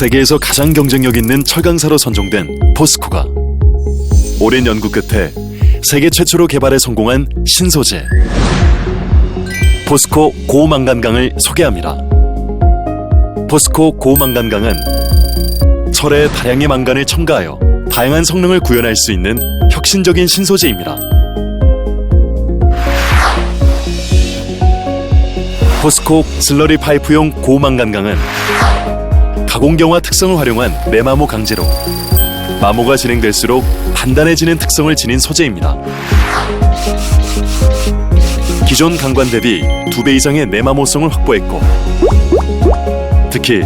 세계에서 가장 경쟁력 있는 철강사로 선정된 포스코가 오랜 연구 끝에 세계 최초로 개발에 성공한 신소재 포스코 고망간강을 소개합니다. 포스코 고망간강은 철에 다량의 망간을 첨가하여 다양한 성능을 구현할 수 있는 혁신적인 신소재입니다. 포스코 슬러리 파이프용 고망간강은 가공경화 특성을 활용한 내마모 강제로 마모가 진행될수록 단단해지는 특성을 지닌 소재입니다. 기존 강관 대비 두 배 이상의 내마모성을 확보했고 특히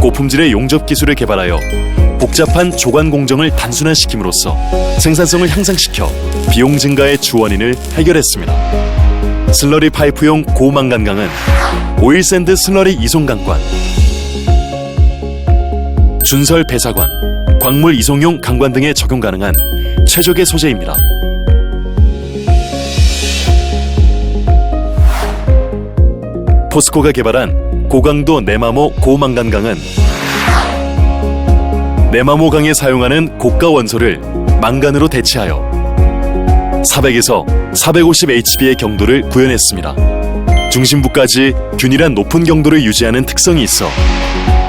고품질의 용접 기술을 개발하여 복잡한 조관 공정을 단순화시킴으로써 생산성을 향상시켜 비용 증가의 주원인을 해결했습니다. 슬러리 파이프용 고망간강은 오일샌드 슬러리 이송강관 준설 배사관, 광물 이송용 강관 등에 적용 가능한 최적의 소재입니다. 포스코가 개발한 고강도 네마모 고망간강은 네마모강에 사용하는 고가 원소를 망간으로 대체하여 400에서 450 HP의 경도를 구현했습니다. 중심부까지 균일한 높은 경도를 유지하는 특성이 있어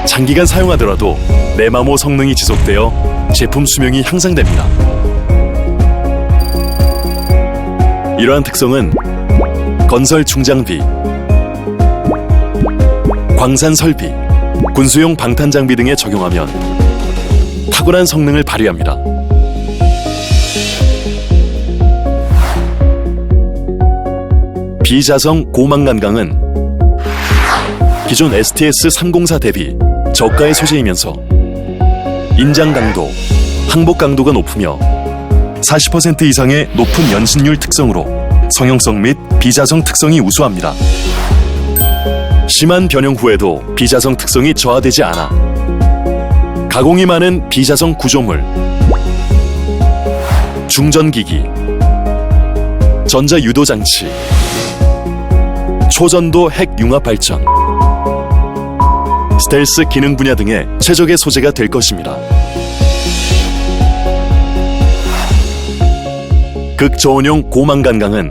장기간 사용하더라도 네마모 성능이 지속되어 제품 수명이 향상됩니다. 이러한 특성은 건설 중장비, 광산 설비, 군수용 방탄 장비 등에 적용하면 탁월한 성능을 발휘합니다. 비자성 고망간강은 기존 STS 304 대비 저가의 소재이면서 인장 강도, 항복 강도가 높으며 40% 이상의 높은 연신율 특성으로 성형성 및 비자성 특성이 우수합니다. 심한 변형 후에도 비자성 특성이 저하되지 않아 가공이 많은 비자성 구조물, 중전기기, 전자 유도 장치, 초전도 핵 융합 발전, 스텔스 기능 분야 등의 최적의 소재가 될 것입니다. 극저온용 고망간강은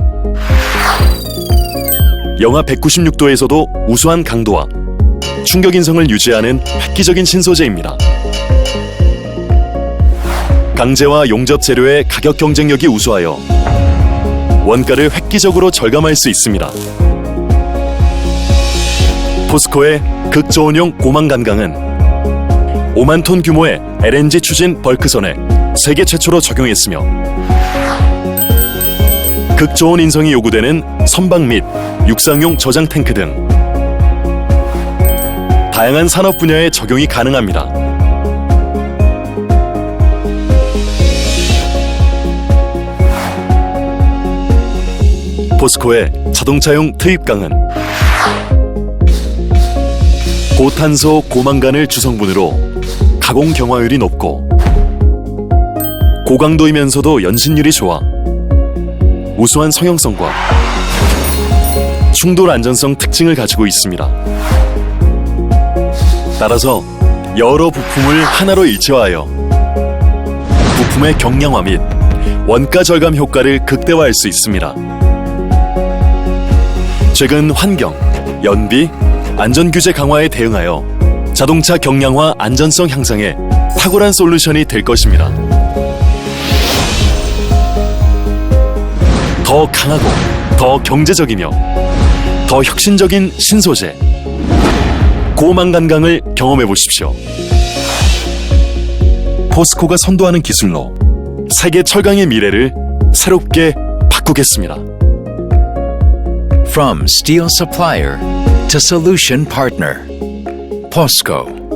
영하 196도에서도 우수한 강도와 충격 인성을 유지하는 획기적인 신소재입니다. 강제와 용접 재료의 가격 경쟁력이 우수하여 원가를 획기적으로 절감할 수 있습니다. 포스코의 극저온용 고망간강은 5만 톤 규모의 LNG 추진 벌크선에 세계 최초로 적용했으며 극저온 인성이 요구되는 선박 및 육상용 저장 탱크 등 다양한 산업 분야에 적용이 가능합니다. 포스코의 자동차용 투입강은 고탄소 고망간을 주성분으로 가공 경화율이 높고 고강도이면서도 연신율이 좋아 우수한 성형성과 충돌 안전성 특징을 가지고 있습니다. 따라서 여러 부품을 하나로 일체화하여 부품의 경량화 및 원가 절감 효과를 극대화할 수 있습니다. 최근 환경, 연비, 안전 규제 강화에 대응하여 자동차 경량화 안전성 향상에 탁월한 솔루션이 될 것입니다. 더 강하고 더 경제적이며 더 혁신적인 신소재 고망간강을 경험해 보십시오. 포스코가 선도하는 기술로 세계 철강의 미래를 새롭게 바꾸겠습니다. From steel supplier to solution partner, POSCO.